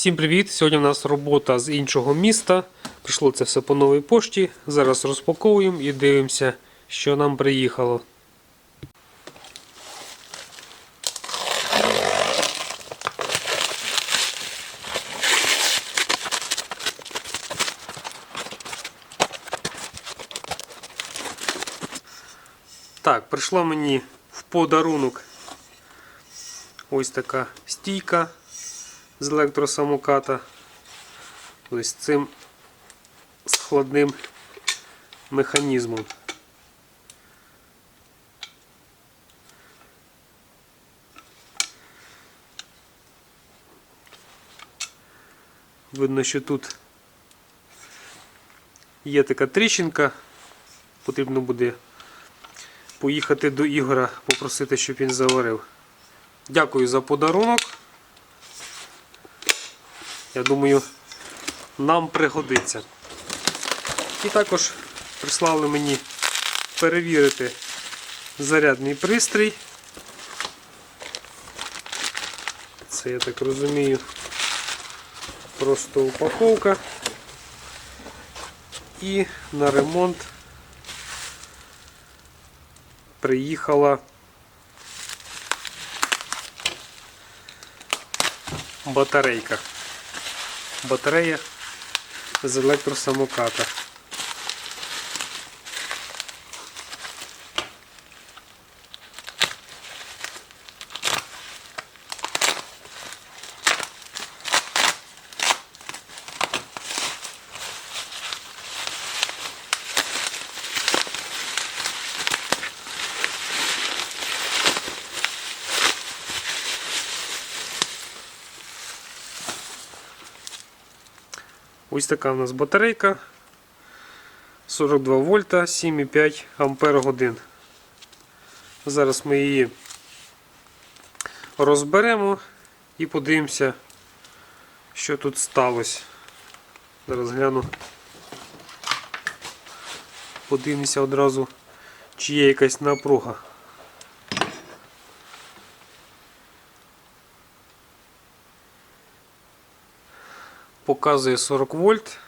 Всім привіт! Сьогодні у нас робота з іншого міста. Прийшло це все по новій пошті. Зараз розпаковуємо і дивимося, що нам приїхало. Так, прийшла мені в подарунок ось така стійка з електросамоката. Ось цим складним механізмом. Видно, що тут є така тріщинка. Потрібно буде поїхати до Ігора, попросити, щоб він заварив. Дякую за подарунок. Я думаю, нам пригодиться. І також прислали мені перевірити зарядний пристрій. Це, я так розумію, просто упаковка. І на ремонт приїхала батарейка. Батарея з електросамоката. Ось така у нас батарейка. 42 вольта, 7,5 ампер годин. Зараз ми її розберемо і подивимося, що тут сталося. Зараз гляну. Подивимося одразу, чи є якась напруга. Показує 40 вольт.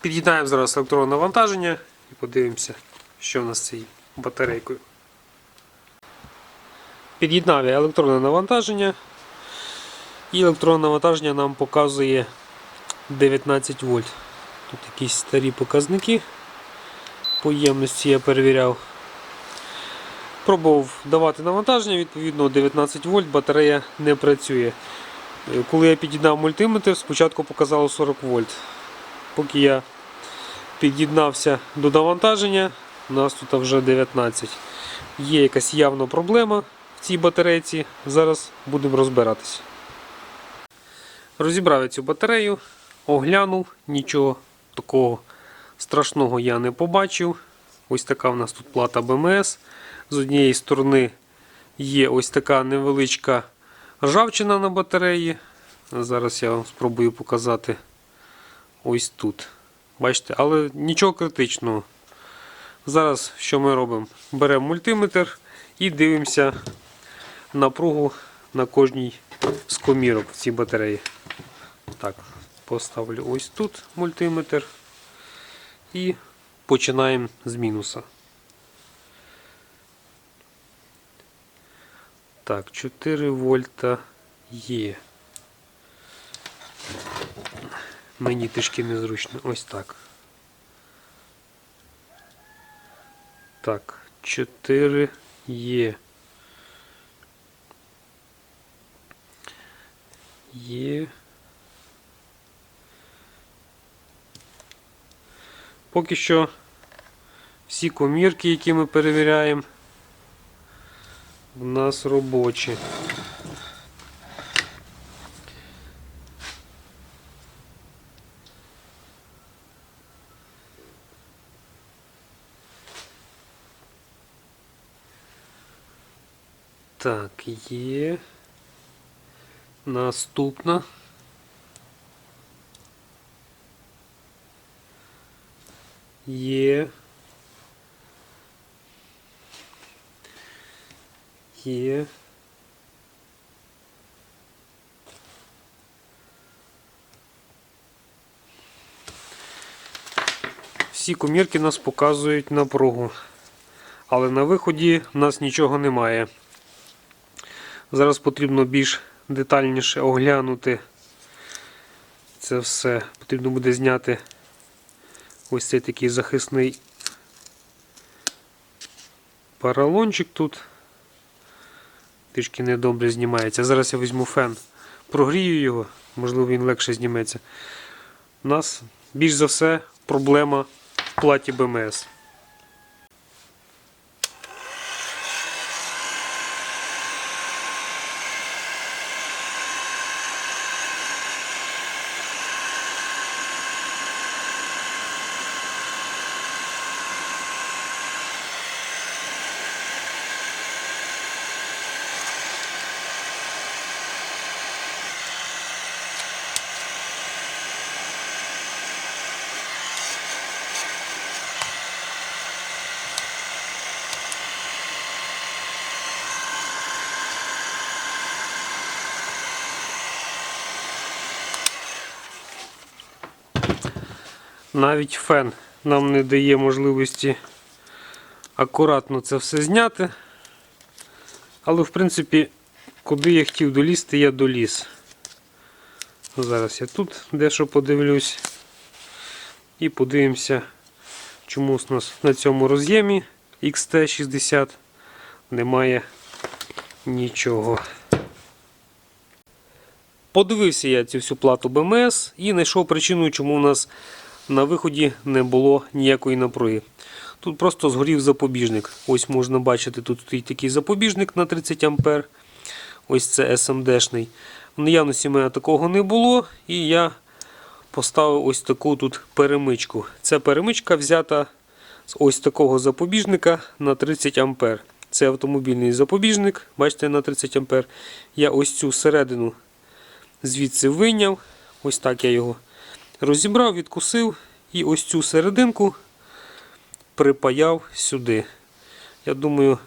Під'єднаємо зараз електронне навантаження і подивимося, що в нас з цією батарейкою. Під'єднав я електронне навантаження. І електронне навантаження нам показує 19 вольт. Тут якісь старі показники по ємності я перевіряв. Пробував давати навантаження, відповідно 19 вольт батарея не працює. Коли я під'єднав мультиметр, спочатку показало 40 вольт. Поки я під'єднався до навантаження, у нас тут вже 19. Є якась явна проблема в цій батарейці. Зараз будемо розбиратися. Розібрав я цю батарею, оглянув, нічого такого страшного я не побачив. Ось така в нас тут плата БМС. З однієї сторони є ось така невеличка ржавчина на батареї. Зараз я вам спробую показати ось тут. Бачите, але нічого критичного. Зараз що ми робимо? Беремо мультиметр і дивимося напругу на кожній з комірок в цій батареї. Так, поставлю ось тут мультиметр і починаємо з мінуса. Так, 4 вольта є. Мені трішки незручно. Ось так. Так, 4 є. Є. Поки що всі комірки, які ми перевіряємо, у нас робочі. Так, є. Наступна. Є. Київ. Всі комірки нас показують напругу, але на виході в нас нічого немає. Зараз потрібно більш детальніше оглянути це все. Потрібно буде зняти ось цей такий захисний паралончик тут. Трішки недобре знімається. Зараз я візьму фен, прогрію його, можливо він легше зніметься. У нас більш за все проблема в платі БМС. Навіть фен нам не дає можливості акуратно це все зняти. Але, в принципі, куди я хотів долізти, я доліз. Зараз я тут дещо подивлюсь. І подивимося, чому у нас на цьому роз'ємі XT60 немає нічого. Подивився я цю всю плату БМС і знайшов причину, чому у нас на виході не було ніякої напруги. Тут просто згорів запобіжник. Ось можна бачити, тут стоїть такий запобіжник на 30 А. Ось це SMD-шний. В наявності в мене такого не було, і я поставив ось таку тут перемичку. Ця перемичка взята з ось такого запобіжника на 30 А. Це автомобільний запобіжник, бачите, на 30 А. Я ось цю середину звідси вийняв. Ось так я його розібрав, відкусив і ось цю серединку припаяв сюди. Я думаю,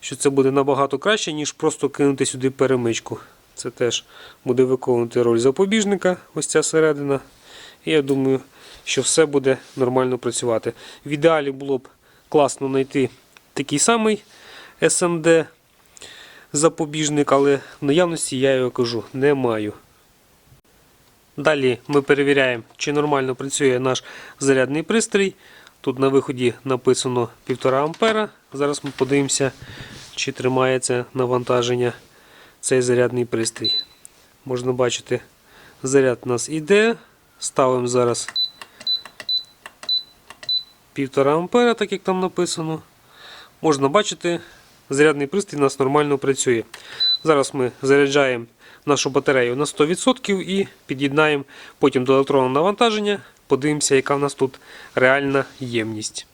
що це буде набагато краще, ніж просто кинути сюди перемичку. Це теж буде виконувати роль запобіжника, ось ця середина. І я думаю, що все буде нормально працювати. В ідеалі було б класно знайти такий самий SMD запобіжник, але в наявності я його кажу, не маю. Далі ми перевіряємо, чи нормально працює наш зарядний пристрій. Тут на виході написано 1,5 А. Зараз ми подивимося, чи тримається навантаження цей зарядний пристрій. Можна бачити, заряд у нас іде. Ставимо зараз 1,5 А, так як там написано. Можна бачити, зарядний пристрій у нас нормально працює. Зараз ми заряджаємо нашу батарею на 100% і під'єднаємо потім до електронного навантаження. Подивимося, яка в нас тут реальна ємність.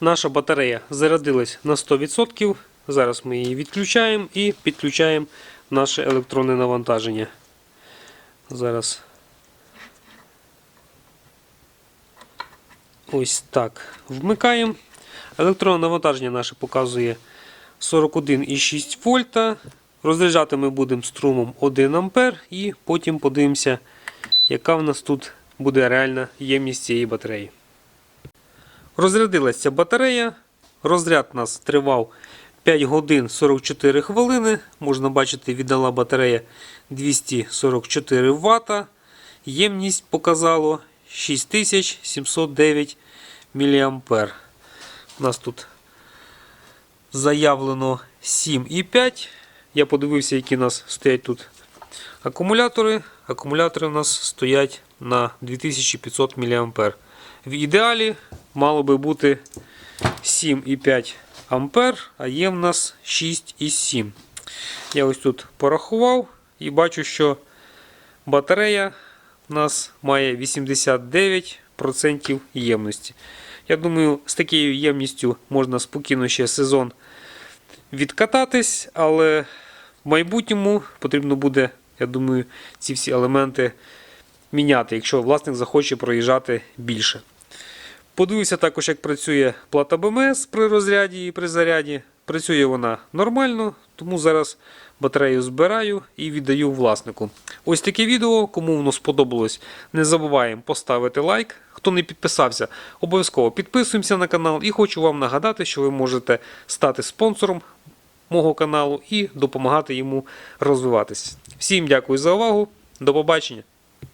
Наша батарея зарядилась на 100%. Зараз ми її відключаємо і підключаємо наше електронне навантаження. Зараз ось так вмикаємо. Електронне навантаження наше показує 41,6 вольта. Розряджати ми будемо струмом 1 А і потім подивимося, яка в нас тут буде реальна ємність цієї батареї. Розрядилася батарея. Розряд у нас тривав 5 годин 44 хвилини. Можна бачити, віддала батарея 244 Вт. Ємність показало 6709 мА. У нас тут заявлено 7,5. Я подивився, які у нас стоять тут акумулятори. Акумулятори у нас стоять на 2500 мА. В ідеалі мало би бути 7,5 А, а є в нас 6,7. Я ось тут порахував і бачу, що батарея у нас має 89% ємності. Я думаю, з такою ємністю можна спокійно ще сезон відкататись, але в майбутньому потрібно буде, я думаю, ці всі елементи міняти, якщо власник захоче проїжджати більше. Подивився також, як працює плата БМС при розряді і при заряді. Працює вона нормально, тому зараз батарею збираю і віддаю власнику. Ось таке відео. Кому воно сподобалось, не забуваємо поставити лайк. Хто не підписався, обов'язково підписуємося на канал. І хочу вам нагадати, що ви можете стати спонсором мого каналу і допомагати йому розвиватися. Всім дякую за увагу. До побачення!